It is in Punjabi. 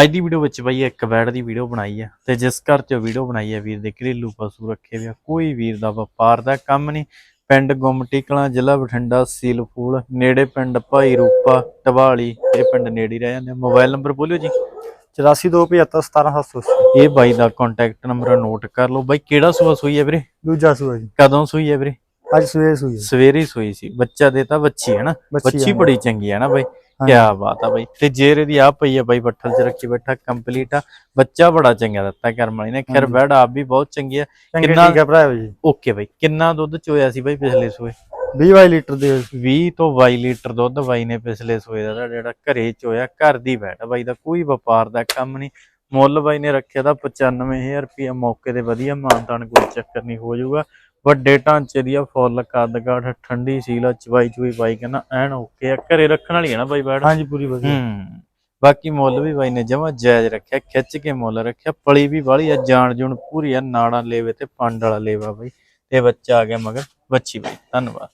ਅੱਜ ਦੀ ਵੀਡੀਓ ਵਿੱਚ ਬਈ ਇੱਕ ਬੈੜ ਦੀ ਵੀਡੀਓ ਬਣਾਈ ਆ ਤੇ ਜਿਸ ਘਰ 'ਚ ਵੀਡੀਓ ਬਣਾਈ ਆ ਵੀਰ ਦੇ ਘਰੇਲੂ ਪਸ਼ੂ ਰੱਖੇ ਹੋਏ ਆ ਕੋਈ ਵੀਰ ਦਾ ਵਪਾਰ ਦਾ ਕੰਮ ਨਹੀਂ। ਪਿੰਡ ਗੁੰਮਟੀ ਕਲਾਂ ਜ਼ਿਲ੍ਹਾ ਬਠਿੰਡਾ ਸੀਲ ਫੂਲ ਨੇੜੇ ਪਿੰਡ ਭਾਈ ਰੂਪਾ ਟਵਾਲੀ ਇਹ ਪਿੰਡ ਨੇੜੇ ਹੀ ਰਹਿ ਜਾਂਦੇ ਮੋਬਾਈਲ ਨੰਬਰ ਬੋਲਿਓ ਜੀ। 8427717780 ਇਹ ਬਾਈ ਦਾ ਕੰਟੈਕਟ ਨੰਬਰ ਨੋਟ ਕਰ ਲਓ। ਬਾਈ ਕਿਹੜਾ ਸੂਆ ਸੂਈ ਹੈ ਵੀਰੇ? ਦੂਜਾ ਸੂਆ ਜੀ। ਕਦੋਂ ਸੂਈ ਹੈ ਵੀਰੇ? ਅੱਜ ਸਵੇਰੇ ਸੂਈ। ਸਵੇਰੇ ਸੂਈ ਸੀ। ਬੱਚਾ ਦੇਤਾ ਬੱਚੀ ਹੈ ਨਾ। ਬੱਚੀ। ਬੜੀ ਚੰਗੀ ਹੈ ਨਾ ਬਾਈ। ਕੀ ਬਾਤ ਆ ਬਾਈ। ਤੇ ਜੇਰ ਇਹਦੀ ਆ ਪਈ ਆ ਬਾਈ ਬੱਠਲ ਚ ਰੱਖੀ ਬੈਠਾ ਕੰਪਲੀਟ ਆ। ਬੱਚਾ ਬੜਾ ਚੰਗਾ ਦਿੱਤਾ ਕਰਮ ਵਾਲੀ ਨੇ। ਖੈਰ। ਬੈੜ ਆਪ ਵੀ ਬਹੁਤ ਚੰਗੀ ਆ। ਕਿੰਨਾ- ਠੀਕ ਹੈ ਭਰਾ ਜੀ। ਓਕੇ ਬਾਈ। ਕਿੰਨਾ ਦੁੱਧ ਚੋਇਆ ਸੀ ਬਾਈ ਪਿਛਲੇ ਸੂਏ? 20 22 ਲੀਟਰ ਦੇ 20 ਤੋਂ 22 ਲੀਟਰ ਦੁੱਧ ਬਾਈ ਨੇ ਪਿਛਲੇ ਸੂਏ ਦਾ ਜਿਹੜਾ ਘਰੇ ਚੋਇਆ ਘਰ ਦੀ ਬੈਠ ਬਾਈ ਦਾ। ਕੋਈ ਵਪਾਰ ਦਾ ਕੰਮ ਨਹੀਂ। ਮੁੱਲ ਬਾਈ ਨੇ ਰੱਖਿਆ ਦਾ 95000 ਰੁਪਏ ਮੌਕੇ ਤੇ ਵਧੀਆ ਮਾਨਤਾਨ ਕੋਈ ਚੱਕਰ ਨਹੀਂ ਹੋ ਜਾਊਗਾ। ਵੱਡੇ ਢਾਂਚੇ ਦੀ ਆ ਫੁੱਲ ਕੱਦ ਕਾਠ ਠੰਡੀ ਸੀਲਾ ਚਵਾਈ ਚੁਈ ਬਾਈ ਕਹਿੰਦਾ ਐਨ ਓਕੇ ਆ। ਘਰੇ ਰੱਖਣ ਵਾਲੀ ਆ ਨਾ ਬਾਈ ਬੈਠ? ਹਾਂਜੀ ਪੂਰੀ ਵਧੀਆ। ਹੂੰ ਬਾਕੀ ਮੁੱਲ ਵੀ ਬਾਈ ਨੇ ਜਮਾ ਜਾਇਜ਼ ਰੱਖਿਆ ਖਿੱਚ ਕੇ ਮੁੱਲ ਰੱਖਿਆ ਪਲੀ ਵੀ ਵਾਲੀ ਆ ਜਾਣ ਜੂਣ ਪੂਰੀ ਆ ਨਾੜਾਂ ਲੇਵੇ ਤੇ ਪੰਡ ਵਾਲਾ ਲੇਵਾ ਬਾਈ ਤੇ ਬੱਚਾ ਆ ਗਿਆ ਮਗਰ ਬੱਚੀ ਬਾਈ ਧੰਨਵਾਦ।